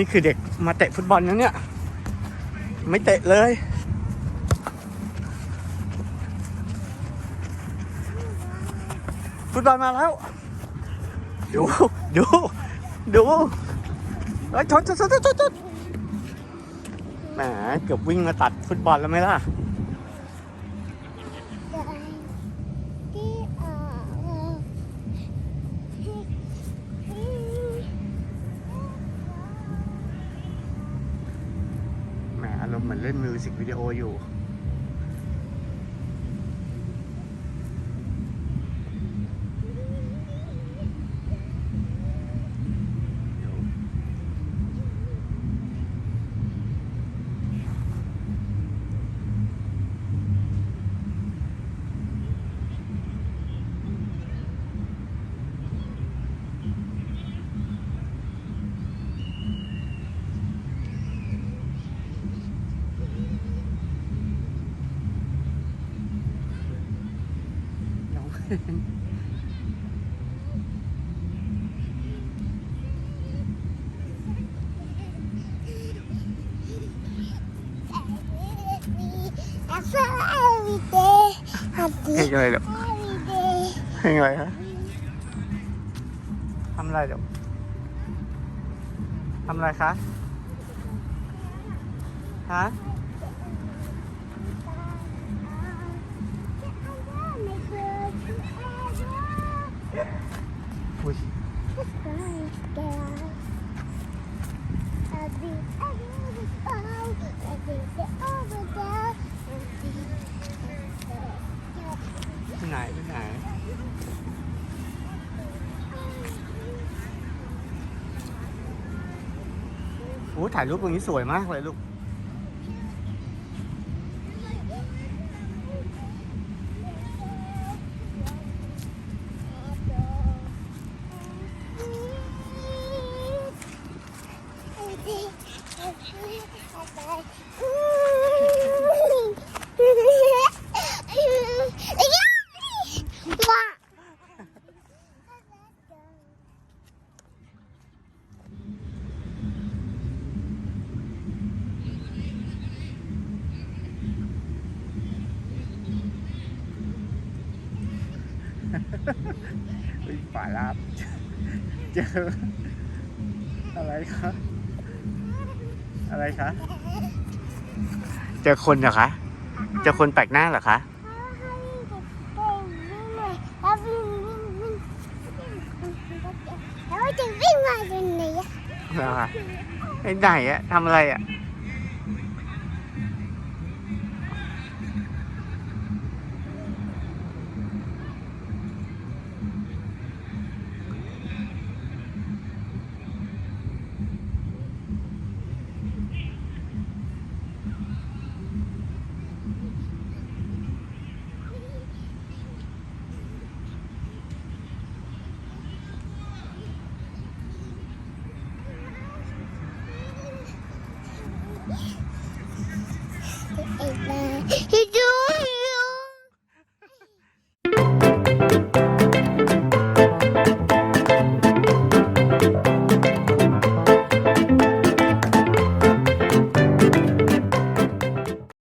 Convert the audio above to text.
นี่คือเด็กมาเตะฟุตบอลนะเนี่ย ไม่เตะเลย ฟุตบอลมาแล้ว ดู ดู ดูเอ้ยชนชนชนชนชนชนแหมเกือบวิ่งมาตัดฟุตบอลแล้วไหมล่ะ ที่ออก เรารมณ์เหมือนเล่นมิวสิกวิดีโออยู่ น้องแล้วก็ every day ฮัตเพตี้ลงอะไรเดี๋ยว every day เพลงอะไรฮะทำอะไรเดี๋ยวทำอะไรคะฮะ ที่ไหนที่ไหนโอ้ถ่ายรูปตรงนี้สวยมากเลยลูก ฝ่ายลาบเจออะไรคะ อะไรคะ เจอคนเหรอคะ เจอคนแปลกหน้าเหรอคะ แล้วจะวิ่งมาตรงไหนอะ เหรอคะไอ้ไหนอะทำอะไรอะ